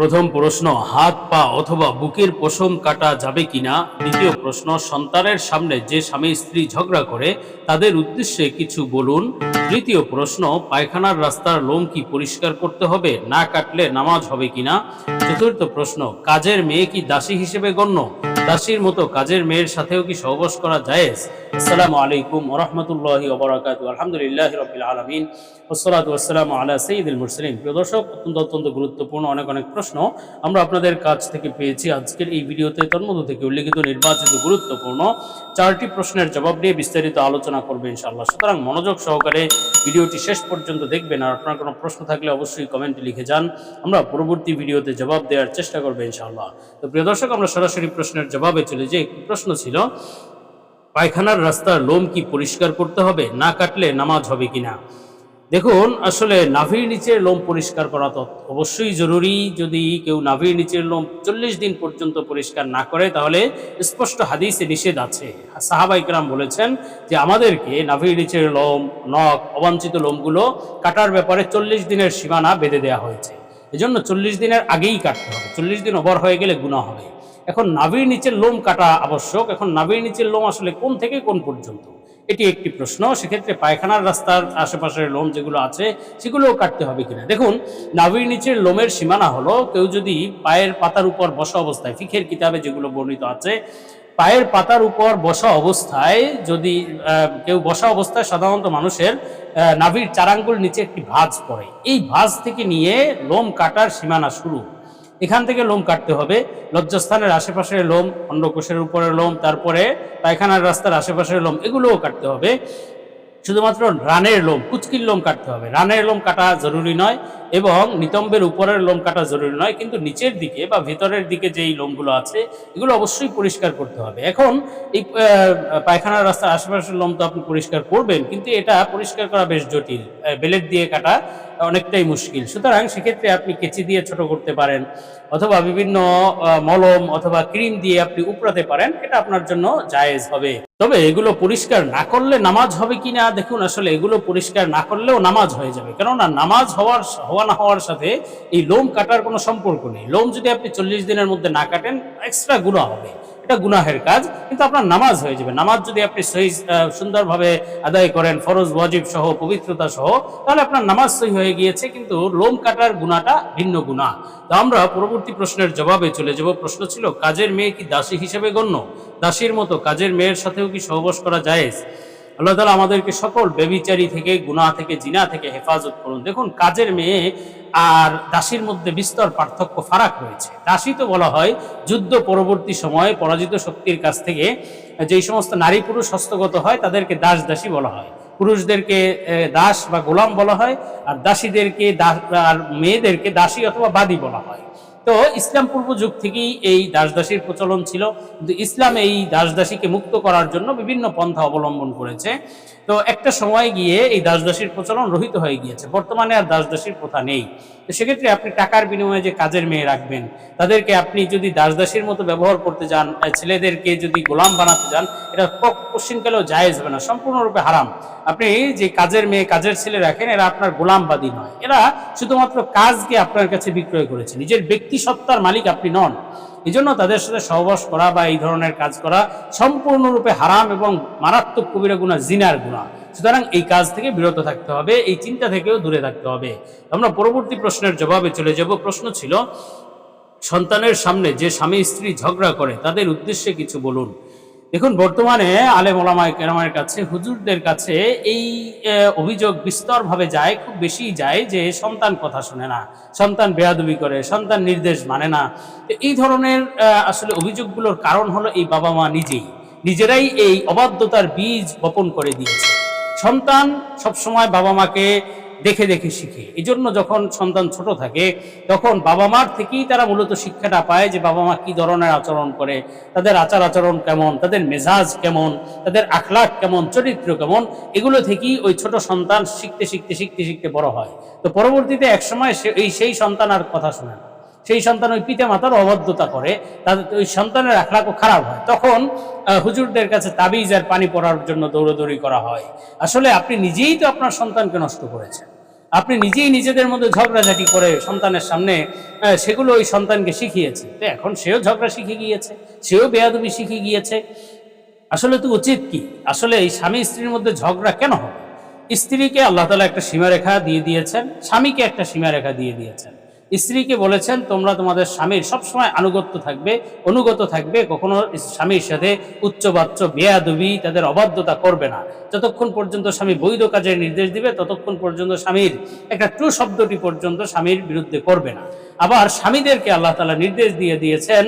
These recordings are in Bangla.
প্রথম প্রশ্ন, হাত, পা অথবা বুকের পশম কাটা যাবে কিনা? দ্বিতীয় প্রশ্ন, সন্তানের সামনে যে স্বামী স্ত্রী ঝগড়া করে, তাদের উদ্দেশ্যে কিছু বলুন। তৃতীয় প্রশ্ন, পায়খানার রাস্তার লোম কি পরিষ্কার করতে হবে, না কাটলে নামাজ হবে কিনা? চতুর্থ প্রশ্ন, কাজের মেয়ে কি দাসী হিসেবে গণ্য? দাসীর মতো কাজের মেয়ের সাথেও কি সহবাস করা জায়েজ? আসসালামু আলাইকুম ওরহমতুল্লাহি ওবরাকাতু। আলহামদুলিল্লাহ রবিল আলমিন। ওসলাত ওসালাম আলা সঈদুল মুরসলিম প্রিয় দর্শক, অত্যন্ত অত্যন্ত গুরুত্বপূর্ণ অনেক অনেক প্রশ্ন আমরা আপনাদের কাছ থেকে পেয়েছি আজকের এই ভিডিওতে। তন্মধ্য থেকে উল্লেখিত নির্বাচিত গুরুত্বপূর্ণ চারটি প্রশ্নের জবাব নিয়ে বিস্তারিত আলোচনা করবে ইনশাআল্লাহ। সুতরাং মনোযোগ সহকারে ভিডিওটি শেষ পর্যন্ত দেখবেন আর আপনার কোনো প্রশ্ন থাকলে অবশ্যই কমেন্টে লিখে যান। আমরা পরবর্তী ভিডিওতে জবাব দেওয়ার চেষ্টা করব ইনশাআল্লাহ। তো প্রিয় দর্শক, আমরা সরাসরি প্রশ্নের জবাবে চলে যে একটি প্রশ্ন ছিল, পায়খানার রাস্তার লোম কি পরিষ্কার করতে হবে? না কাটলে নামাজ হবে কিনা? দেখুন, আসলে নাভির নিচের লোম পরিষ্কার করা তো অবশ্যই জরুরি। যদি কেউ নাভির নিচের লোম চল্লিশ দিন পর্যন্ত পরিষ্কার না করে, তাহলে স্পষ্ট হাদিসে নিষেধ আছে। সাহাবাইকরাম বলেছেন যে, আমাদেরকে নাভির নিচের লোম, নখ, অবাঞ্ছিত লোমগুলো কাটার ব্যাপারে চল্লিশ দিনের সীমানা বেঁধে দেওয়া হয়েছে। এজন্য চল্লিশ দিনের আগেই কাটতে হবে। চল্লিশ দিন ওভার হয়ে গেলে গুণা হবে। এখন নাভির নিচের লোম কাটা আবশ্যক। এখন নাভির নিচের লোম আসলে কোন থেকে কোন পর্যন্ত? এটি একটি প্রশ্ন। সেক্ষেত্রে পায়খানার রাস্তার আশেপাশের লোম যেগুলো আছে, সেগুলোও কাটতে হবে কিনা? দেখুন, নাভির নিচের লোমের সীমানা হলো, কেউ যদি পায়ের পাতার উপর বসা অবস্থায়, ফিখের কিতাবে যেগুলো বর্ণিত আছে, পায়ের পাতার উপর বসা অবস্থায় যদি কেউ বসা অবস্থায় সাধারণত মানুষের নাভির চারাঙ্গুল নিচে একটি ভাঁজ পড়ে। এই ভাঁজ থেকে নিয়ে লোম কাটার সীমানা শুরু। এখান থেকে লোম কাটতে হবে। লজ্জাস্থানের আশেপাশের লোম অন্ডকোষের উপরের লোম, তারপরে পায়খানার রাস্তার আশেপাশের লোম, এগুলোও কাটতে হবে। শুধুমাত্র রানের লোম, কুচকির লোম কাটতে হবে। রানের লোম কাটা জরুরি নয় এবং নিতম্বের উপরের লোম কাটা জরুরি নয়, কিন্তু নিচের দিকে বা ভেতরের দিকে যেই লোমগুলো আছে, এগুলো অবশ্যই পরিষ্কার করতে হবে। এখন এই পায়খানার রাস্তার আশেপাশের লোম তো আপনি পরিষ্কার করবেন, কিন্তু এটা পরিষ্কার করা বেশ জটিল। বেলেট দিয়ে কাটা অনেকটাই মুশকিল। সুতরাং সেক্ষেত্রে আপনি কেচি দিয়ে ছোট করতে পারেন, অথবা বিভিন্ন মলম অথবা ক্রিম দিয়ে আপনি উপড়াতে পারেন, এটা আপনার জন্য জায়েজ হবে। তবে এগুলো পরিষ্কার না করলে নামাজ হবে কি না? দেখুন, আসলে এগুলো পরিষ্কার না করলেও নামাজ হয়ে যাবে। কেননা নামাজ হওয়ার, হওয়া না হওয়ার সাথে এই লোম কাটার কোনো সম্পর্ক নেই। লোম যদি আপনি চল্লিশ দিনের মধ্যে না কাটেন এক্সট্রা গুণা হবে। এটা গুনাহের কাজ, কিন্তু আপনার নামাজ হয়ে যাবে। নামাজ যদি আপনি সহি সুন্দরভাবে আদায় করেন, ফরজ, ওয়াজিব সহ, পবিত্রতা সহ, তাহলে আপনার নামাজ সহি হয়ে গিয়েছে, কিন্তু লোম কাটার গুণাটা ভিন্ন গুণা তো আমরা পরবর্তী প্রশ্নের জবাবে চলে যাব। প্রশ্ন ছিল, কাজের মেয়ে কি দাসী হিসেবে গণ্য? দাসীর মতো কাজের মেয়ের সাথেও কি সহবাস করা জায়েজ? আল্লাহ তালা আমাদেরকে সকল বেবিচারি থেকে, গুনাহ থেকে, জিনা থেকে হেফাজত করুন। দেখুন, কাজের মেয়ে আর দাসীর মধ্যে বিস্তর পার্থক্য, ফারাক রয়েছে। দাসী তো বলা হয় যুদ্ধ পরবর্তী সময়ে পরাজিত শক্তির কাছ থেকে যেই সমস্ত নারী পুরুষ হস্তগত হয়, তাদেরকে দাস দাসী বলা হয়। পুরুষদেরকে দাস বা গোলাম বলা হয়, আর দাসীদেরকে দাস- আর মেয়েদেরকে দাসী অথবা বাদী বলা হয়। তো ইসলাম পূর্ব যুগ থেকেই এই দাসদাসীর প্রচলন ছিল। কিন্তু ইসলাম এই দাসদাসীকে মুক্ত করার জন্য বিভিন্ন পন্থা অবলম্বন করেছে। তো একটা সময় গিয়ে এই দাসদাসীর প্রচলন রহিত হয়ে গিয়েছে। বর্তমানে আর দাসদাসীর প্রথা নেই। তো সেক্ষেত্রে আপনি টাকার বিনিময়ে যে কাজের মেয়ে রাখবেন, তাদেরকে আপনি যদি দাসদাসীর মতো ব্যবহার করতে যান ছেলেদেরকে যদি গোলাম বানাতে যান, এটা পশ্চিমকালেও জায়েজ হবে না, সম্পূর্ণরূপে হারাম। আপনি যে কাজের মেয়ে, কাজের ছেলে রাখেন, এরা আপনার গোলামবাদী নয়। এরা শুধুমাত্র কাজকে আপনার কাছে বিক্রয় করেছে। নিজের ব্যক্তি সত্তার মালিক আপনি নন। এই জন্য তাদের সাথে সহবাস করা বা এই ধরনের কাজ করা সম্পূর্ণরূপে হারাম এবং মারাত্মক কবিরা গুণা জিনার গুণা সুতরাং এই কাজ থেকে বিরত থাকতে হবে, এই চিন্তা থেকেও দূরে থাকতে হবে। আমরা পরবর্তী প্রশ্নের জবাবে চলে যাব। প্রশ্ন ছিল, সন্তানের সামনে যে স্বামী স্ত্রী ঝগড়া করে, তাদের উদ্দেশ্যে কিছু বলুন। দেখুন, বর্তমানে আলেম ওলামায় কেরামের কাছে, হুজুরদের কাছে এই অভিযোগ বিস্তরভাবে যায়, খুব বেশি যায় যে সন্তান কথা শুনে না, সন্তান বেয়াদবি করে, সন্তান নির্দেশ মানে না। এই ধরনের আসলে অভিযোগগুলোর কারণ হলো এই বাবা মা নিজেই। নিজেরাই এই অবাধ্যতার বীজ বপন করে দিয়েছে। সন্তান সবসময় বাবা মাকে দেখে দেখে শিখে। এই জন্য যখন সন্তান ছোট থাকে, তখন বাবা মার থেকেই তারা মূলত শিক্ষাটা পায় যে বাবা মা কী ধরনের আচরণ করে, তাদের আচার আচরণ কেমন, তাদের মেজাজ কেমন, তাদের আখলাক কেমন, চরিত্র কেমন, এগুলো থেকেই ওই ছোট সন্তান শিখতে শিখতে শিখতে শিখতে বড় হয়। তো পরবর্তীতে একসময় সে, এই সেই সন্তান আর কথা শোনে না। সেই সন্তান ওই পিতা মাতার অবাধ্যতা করে তাদের ওই সন্তানের আখলাকও খারাপ হয়। তখন হুজুরদের কাছে তাবিজ আর পানি পড়ার জন্য দৌড়দৌড়ি করা হয়। আসলে আপনি নিজেই তো আপনার সন্তানকে নষ্ট করেছেন। আপনি নিজেই নিজেদের মধ্যে ঝগড়াঝাটি করে সন্তানের সামনে সেগুলো ওই সন্তানকে শিখিয়েছে। তো এখন সেও ঝগড়া শিখে গিয়েছে, সেও বেয়াদবি শিখে গিয়েছে। আসলে তো উচিত কি? আসলে এই স্বামী স্ত্রীর মধ্যে ঝগড়া কেন হবে? স্ত্রীকে আল্লাহ তালা একটা সীমারেখা দিয়ে দিয়েছেন, স্বামীকে একটা সীমারেখা দিয়ে দিয়েছেন। স্ত্রীকে বলেছেন, তোমরা তোমাদের স্বামীর সবসময় আনুগত্য থাকবে, অনুগত থাকবে, কখনো স্বামীর সাথে উচ্চবাচ্য, বেয়াদবি তাদের অবাধ্যতা করবে না। যতক্ষণ পর্যন্ত স্বামী বৈধ কাজের নির্দেশ দিবে, ততক্ষণ পর্যন্ত স্বামীর একটা ট্রু শব্দটি পর্যন্ত স্বামীর বিরুদ্ধে করবে না। আবার স্বামীদেরকে আল্লাহ তালা নির্দেশ দিয়ে দিয়েছেন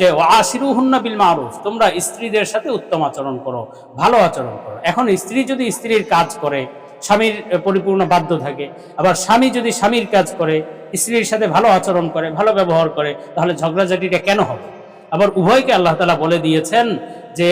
যে আশিরুহুন্না বিল মারুফ, তোমরা স্ত্রীদের সাথে উত্তম আচরণ করো, ভালো আচরণ করো। এখন স্ত্রী যদি স্ত্রীর কাজ করে স্বামীর পরিপূর্ণ বাধ্য থাকে। আবার স্বামী যদি স্বামীর কাজ করে, স্ত্রীর সাথে ভালো আচরণ করে, ভালো ব্যবহার করে, তাহলে ঝগড়াঝাটিটা কেন হবে? আবার উভয়কে আল্লাহ তালা বলে দিয়েছেন যে,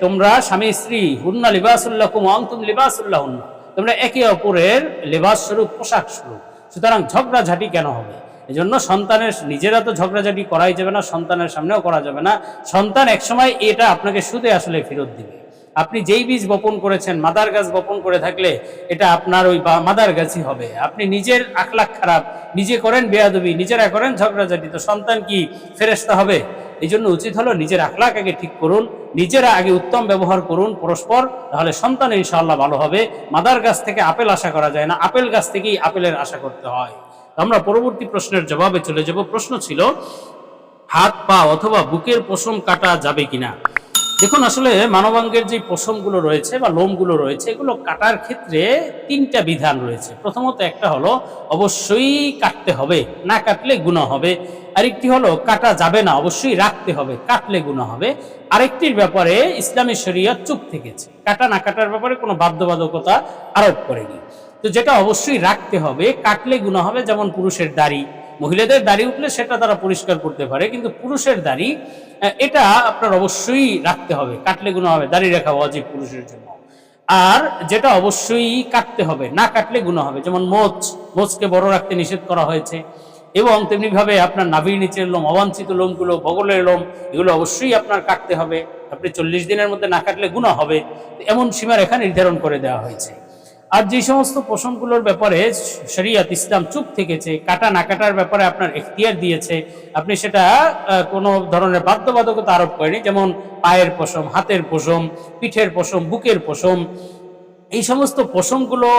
তোমরা স্বামী, স্ত্রী, হুন্না লিবাসুল্লাহ কুম তুম লিবাসুল্লাহ হুন্না তোমরা একে অপরের লেবাস স্বরূপ, পোশাক স্বরূপ। সুতরাং ঝগড়াঝাটি কেন হবে? এজন্য সন্তানের, নিজেরা তো ঝগড়াঝাটি করাই যাবে না, সন্তানের সামনেও করা যাবে না। সন্তান একসময় এটা আপনাকে সুদে আসলে ফেরত দিবে। আপনি যেই বীজ বপন করেছেন, মাদার গাছ বপন করে থাকলে এটা আপনার ওই মাদার গাছই হবে। আপনি নিজের আখলাখ খারাপ, নিজে করেন বেয়াদবি, নিজেরা করেন ঝগড়াঝাটি, তো সন্তান কি ফেরেস্তা হবে? এই জন্য উচিত হলো নিজের আখলাক আগে ঠিক করুন, নিজেরা আগে উত্তম ব্যবহার করুন পরস্পর, তাহলে সন্তান ইনশাআল্লাহ ভালো হবে। মাদার গাছ থেকে আপেল আশা করা যায় না, আপেল গাছ থেকেই আপেলের আশা করতে হয়। আমরা পরবর্তী প্রশ্নের জবাবে চলে যাব। প্রশ্ন ছিল, হাত, পা অথবা বুকের পশম কাটা যাবে কিনা? দেখুন, আসলে মানবাঙ্গের যে পশমগুলো রয়েছে বা লোমগুলো রয়েছে, এগুলো কাটার ক্ষেত্রে তিনটা বিধান রয়েছে। প্রথমত একটা হলো, অবশ্যই কাটতে হবে। না কাটলে গুণা হবে। আরেকটি হলো, কাটা যাবে না, অবশ্যই রাখতে হবে। কাটলে গুণা হবে। আরেকটির ব্যাপারে ইসলামী শরিয়া চুপ থেকেছে। কাটা না কাটার ব্যাপারে কোনো বাধ্যবাধকতা আরোপ করেনি। তো যেটা অবশ্যই রাখতে হবে, কাটলে গুণা হবে, যেমন পুরুষের দাড়ি। মহিলাদের দাড়ি উঠলে সেটা তারা পরিষ্কার করতে পারে, কিন্তু পুরুষের দাড়ি এটা আপনার অবশ্যই রাখতে হবে, কাটলে গুণা হবে, দাড়ি রাখা অজীব পুরুষের জন্য। আর যেটা অবশ্যই কাটতে হবে, না কাটলে গুণা হবে, যেমন মোচ, মোচকে বড় রাখতে নিষেধ করা হয়েছে, এবং তেমনি ভাবে আপনার নাভির নিচের লোম, অবাঞ্ছিত লোমগুলো, বগলের লোম, এগুলো অবশ্যই আপনার কাটতে হবে। আপনি চল্লিশ দিনের মধ্যে না কাটলে গুণা হবে, এমন সীমারেখা নির্ধারণ করে দেওয়া হয়েছে। আর যে সমস্ত পশমগুলোর ব্যাপারে শরিয়াত ইসলাম চুপ থেকেছে, কাটা না কাটার ব্যাপারে আপনার এখতিয়ার দিয়েছে, আপনি সেটা কোনো ধরনের বাধ্যবাধকতা আরোপ করেনি যেমন পায়ের পশম, হাতের পশম, পিঠের পশম, বুকের পশম। এই সমস্ত পশমগুলো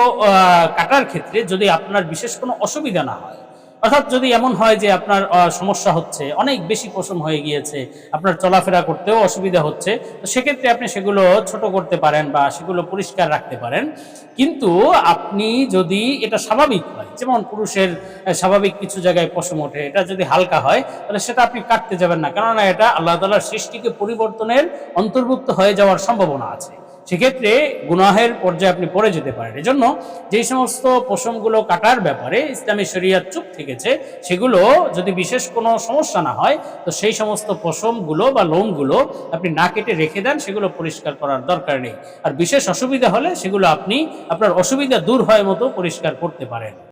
কাটার ক্ষেত্রে যদি আপনার বিশেষ কোনো অসুবিধা না হয় অর্থাৎ যদি এমন হয় যে আপনার সমস্যা হচ্ছে, অনেক বেশি পশম হয়ে গিয়েছে, আপনার চলাফেরা করতেও অসুবিধা হচ্ছে, তো সেক্ষেত্রে আপনি সেগুলো ছোট করতে পারেন বা সেগুলো পরিষ্কার রাখতে পারেন। কিন্তু আপনি যদি এটা স্বাভাবিক হয়, যেমন পুরুষের স্বাভাবিক কিছু জায়গায় পশম ওঠে, এটা যদি হালকা হয়, তাহলে সেটা আপনি কাটতে যাবেন না। কেননা এটা আল্লাহ তালার সৃষ্টিকে পরিবর্তনের অন্তর্ভুক্ত হয়ে যাওয়ার সম্ভাবনা আছে। সেক্ষেত্রে গুনাহের পর্যায়ে আপনি পড়ে যেতে পারেন। এজন্য যেই সমস্ত পশমগুলো কাটার ব্যাপারে ইসলামী শরিয়াত চুপ থেকেছে, সেগুলো যদি বিশেষ কোনো সমস্যা না হয়, তো সেই সমস্ত পশমগুলো বা লোমগুলো আপনি না কেটে রেখে দেন, সেগুলো পরিষ্কার করার দরকার নেই। আর বিশেষ অসুবিধা হলে সেগুলো আপনি, আপনার অসুবিধা দূর হয় মতো পরিষ্কার করতে পারেন।